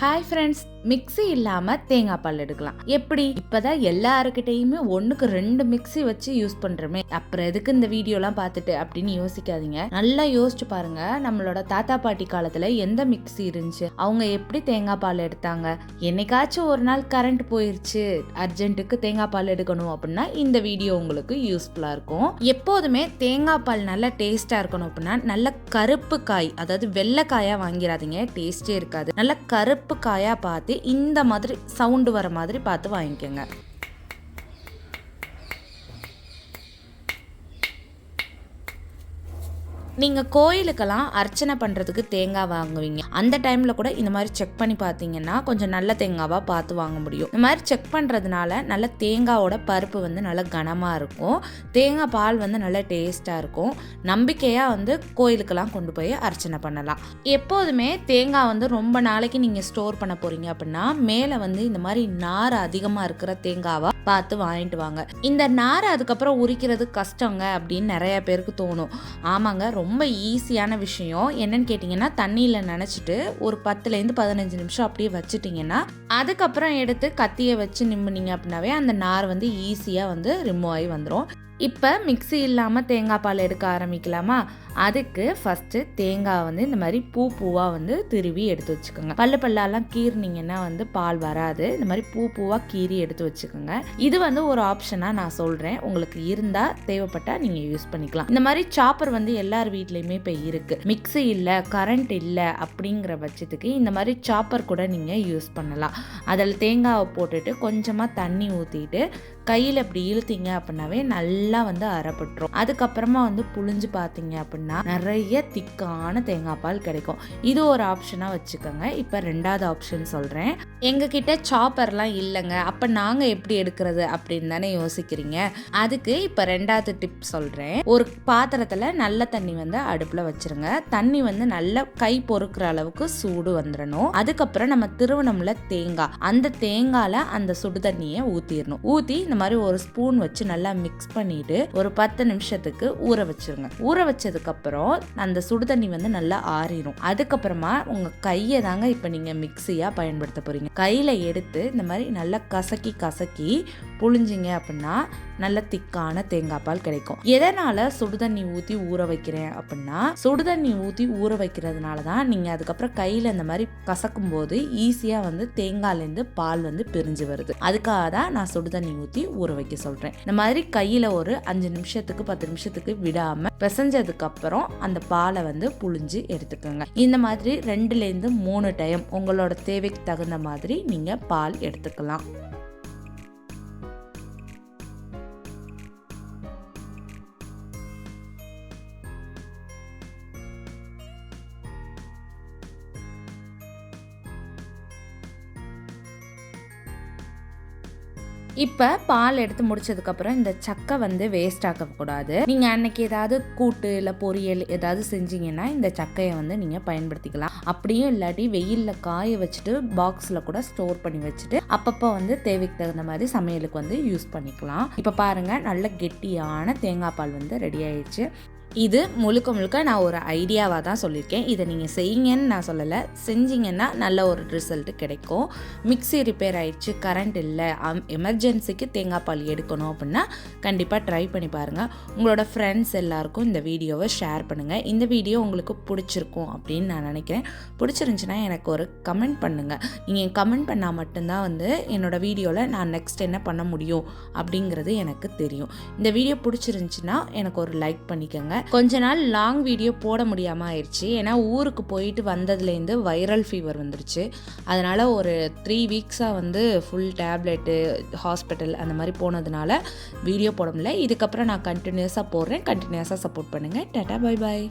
Hi friends mixie இல்லாமல் தேங்காய் பால் எடுக்கலாம். எப்படி? இப்போதான் எல்லாருக்கிட்டையுமே ஒன்றுக்கு ரெண்டு மிக்ஸி வச்சு யூஸ் பண்ணுறோமே அப்புறம் எதுக்கு இந்த வீடியோலாம் பார்த்துட்டு அப்படின்னு யோசிக்காதீங்க. நல்லா யோசிச்சு பாருங்க. நம்மளோட தாத்தா பாட்டி காலத்தில் எந்த மிக்ஸி இருந்துச்சு? அவங்க எப்படி தேங்காய் பால் எடுத்தாங்க? என்னைக்காச்சும் ஒரு நாள் கரண்ட் போயிருச்சு. அர்ஜென்ட்டுக்கு தேங்காய் பால் எடுக்கணும் அப்படின்னா இந்த வீடியோ உங்களுக்கு யூஸ்ஃபுல்லாக இருக்கும். எப்போதுமே தேங்காய் பால் நல்லா டேஸ்ட்டாக இருக்கணும் அப்படின்னா நல்ல கருப்பு காய் அதாவது வெள்ளைக்காயாக வாங்கிடாதீங்க டேஸ்டே இருக்காது. நல்ல கருப்பு காயாக பார்த்து இந்த மாதிரி சவுண்டு வர மாதிரி பார்த்து வாங்கிக்கோங்க. நீங்கள் கோயிலுக்கெல்லாம் அர்ச்சனை பண்ணுறதுக்கு தேங்காய் வாங்குவீங்க. அந்த டைமில் கூட இந்த மாதிரி செக் பண்ணி பார்த்தீங்கன்னா கொஞ்சம் நல்ல தேங்காவாக பார்த்து வாங்க முடியும். இந்த மாதிரி செக் பண்ணுறதுனால நல்ல தேங்காவோட பருப்பு வந்து நல்ல கனமாக இருக்கும். தேங்காய் பால் வந்து நல்ல டேஸ்ட்டாக இருக்கும். நம்பிக்கையாக வந்து கோயிலுக்கெல்லாம் கொண்டு போய் அர்ச்சனை பண்ணலாம். எப்போதுமே தேங்காய் வந்து ரொம்ப நாளைக்கு நீங்கள் ஸ்டோர் பண்ண போகிறீங்க அப்படின்னா மேலே வந்து இந்த மாதிரி நார் அதிகமாக இருக்கிற தேங்காவாக பார்த்து வாங்கிட்டு வாங்க. இந்த நாரை அதுக்கப்புறம் உரிக்கிறது கஷ்டங்க அப்படின்னு நிறைய பேருக்கு தோணும். ஆமாங்க ரொம்ப ஈஸியான விஷயம். என்னன்னு கேட்டிங்கன்னா தண்ணியில் நினச்சிட்டு ஒரு பத்துலேருந்து பதினஞ்சு நிமிஷம் அப்படியே வச்சுட்டிங்கன்னா அதுக்கப்புறம் எடுத்து கத்தியை வச்சு நிம்புனீங்க அப்படின்னாவே அந்த நார் வந்து ஈஸியாக வந்து ரிமூவ் ஆகி வந்துடும் இப்போ மிக்ஸி இல்லாமல் தேங்காய் பால் எடுக்க ஆரம்பிக்கலாமா? அதுக்கு ஃபஸ்ட்டு தேங்காய் வந்து இந்த மாதிரி பூ பூவாக வந்து திருவி எடுத்து வச்சுக்கோங்க. பல்லு பல்லாலாம் கீறினீங்கன்னா வந்து பால் வராது. இந்த மாதிரி பூ பூவாக கீறி எடுத்து வச்சுக்கோங்க. இது வந்து ஒரு ஆப்ஷனாக நான் சொல்கிறேன் உங்களுக்கு இருந்தால் தேவைப்பட்டால் நீங்கள் யூஸ் பண்ணிக்கலாம். இந்த மாதிரி சாப்பர் வந்து எல்லார் வீட்லேயுமே இப்போ இருக்குது மிக்ஸி இல்லை கரண்ட் இல்லை அப்படிங்கிற பட்சத்துக்கு இந்த மாதிரி சாப்பர் கூட நீங்கள் யூஸ் பண்ணலாம். அதில் தேங்காவை போட்டுட்டு கொஞ்சமாக தண்ணி ஊற்றிட்டு கையில் இப்படி இழுத்தீங்க அப்படின்னாவே நல்லா வந்து அரைப்பட்டுரும். அதுக்கப்புறமா வந்து புழிஞ்சு பார்த்தீங்க அப்படின்னா நிறைய திக்கான தேங்காய் பால் கிடைக்கும். இது ஒரு ஆப்ஷனாக வச்சுக்கோங்க. இப்போ ரெண்டாவது ஆப்ஷன் சொல்கிறேன் எங்ககிட்ட சாப்பர்லாம் இல்லைங்க. அப்போ நாங்கள் எப்படி எடுக்கிறது அப்படின்னு தானே யோசிக்கிறீங்க. அதுக்கு இப்போ ரெண்டாவது டிப் சொல்கிறேன் ஒரு பாத்திரத்தில் நல்ல தண்ணி வந்து அடுப்பில் வச்சுருங்க. தண்ணி வந்து நல்லா கை பொறுக்கிற அளவுக்கு சூடு வந்துடணும் அதுக்கப்புறம் நம்ம திருவண்ணம்ல தேங்காய். அந்த தேங்காயில் அந்த சுடு தண்ணியை ஊற்றிடணும் ஊற்றி இந்த மாதிரி ஒரு ஸ்பூன் வச்சு நல்லா மிக்ஸ் பண்ணிட்டு ஒரு பத்து நிமிஷத்துக்கு ஊற வச்சிருங்க. ஊற வச்சதுக்கு அப்புறம் அந்த சுடு தண்ணி வந்து நல்லா ஆறிடும் அதுக்கப்புறமா உங்க கையை தாங்க இப்போ நீங்க மிக்சியா பயன்படுத்த போறீங்க. கையில எடுத்து இந்த மாதிரி நல்லா கசக்கி கசக்கி புழிஞ்சிங்க அப்படின்னா நல்ல திக்கான தேங்காய் பால் கிடைக்கும். எதனால சுடுதண்ணி ஊற்றி ஊற வைக்கிறேன் அப்படின்னா சுடுதண்ணி ஊற்றி ஊற வைக்கிறதுனால தான் நீங்கள் அதுக்கப்புறம் கையில் இந்த மாதிரி கசக்கும் போது ஈஸியாக வந்து தேங்காய்லேருந்து பால் வந்து பிரிஞ்சு வருது. அதுக்காக தான் நான் சுடுதண்ணி ஊற்றி ஊற வைக்க சொல்கிறேன் இந்த மாதிரி கையில் ஒரு அஞ்சு நிமிஷத்துக்கு பத்து நிமிஷத்துக்கு விடாமல் பிசைஞ்சதுக்கு அப்புறம் அந்த பாலை வந்து புழிஞ்சு எடுத்துக்கோங்க. இந்த மாதிரி ரெண்டுலேருந்து மூணு டைம் உங்களோட தேவைக்கு தகுந்த மாதிரி நீங்கள் பால் எடுத்துக்கலாம். இப்போ பால் எடுத்து முடிச்சதுக்கப்புறம் இந்த சக்கை வந்து வேஸ்ட் ஆக்கக்கூடாது. நீங்கள் அன்னைக்கு ஏதாவது கூட்டு இல்லை பொரியல் ஏதாவது செஞ்சீங்கன்னா இந்த சக்கையை வந்து நீங்கள் பயன்படுத்திக்கலாம். அப்படியும் இல்லாட்டி வெயிலில் காய வச்சுட்டு பாக்ஸில் கூட ஸ்டோர் பண்ணி வச்சுட்டு அப்பப்போ வந்து தேவைக்கு தகுந்த மாதிரி சமையலுக்கு வந்து யூஸ் பண்ணிக்கலாம். இப்போ பாருங்கள் நல்ல கெட்டியான தேங்காய் பால் வந்து ரெடி ஆயிடுச்சு. இது முழுக்க முழுக்க நான் ஒரு ஐடியாவாக தான் சொல்லியிருக்கேன். இதை நீங்கள் செய்யுங்கன்னு நான் சொல்லலை. செஞ்சீங்கன்னா நல்ல ஒரு ரிசல்ட் கிடைக்கும். மிக்ஸி ரிப்பேர் ஆயிடுச்சு கரண்ட் இல்லை எமர்ஜென்சிக்கு தேங்காய் பால் எடுக்கணும் அப்படின்னா கண்டிப்பாக ட்ரை பண்ணி பாருங்கள் உங்களோட ஃப்ரெண்ட்ஸ் எல்லாருக்கும் இந்த வீடியோவை ஷேர் பண்ணுங்கள் இந்த வீடியோ உங்களுக்கு பிடிச்சிருக்கும் அப்படின்னு நான் நினைக்கிறேன். பிடிச்சிருந்துச்சின்னா எனக்கு ஒரு கமெண்ட் பண்ணுங்கள் நீங்கள் கமெண்ட் பண்ணால் மட்டும்தான் வந்து என்னோடய வீடியோவில் நான் நெக்ஸ்ட் என்ன பண்ண முடியும் அப்படிங்கிறது எனக்கு தெரியும். இந்த வீடியோ பிடிச்சிருந்துச்சின்னா எனக்கு ஒரு லைக் பண்ணிக்கோங்க. கொஞ்ச நாள் லாங் வீடியோ போட முடியாமல் ஆயிடுச்சு ஏன்னா ஊருக்கு போயிட்டு வந்ததுலேருந்து வைரல் ஃபீவர் வந்துருச்சு. அதனால் ஒரு த்ரீ வீக்ஸாக வந்து ஃபுல் டேப்லெட்டு ஹாஸ்பிட்டல் அந்த மாதிரி போனதுனால வீடியோ போட முடியல. இதுக்கப்புறம் நான் கண்டினியூஸாக போடுறேன். கண்டினியூஸாக சப்போர்ட் பண்ணுங்கள் டாட்டா பை பாய்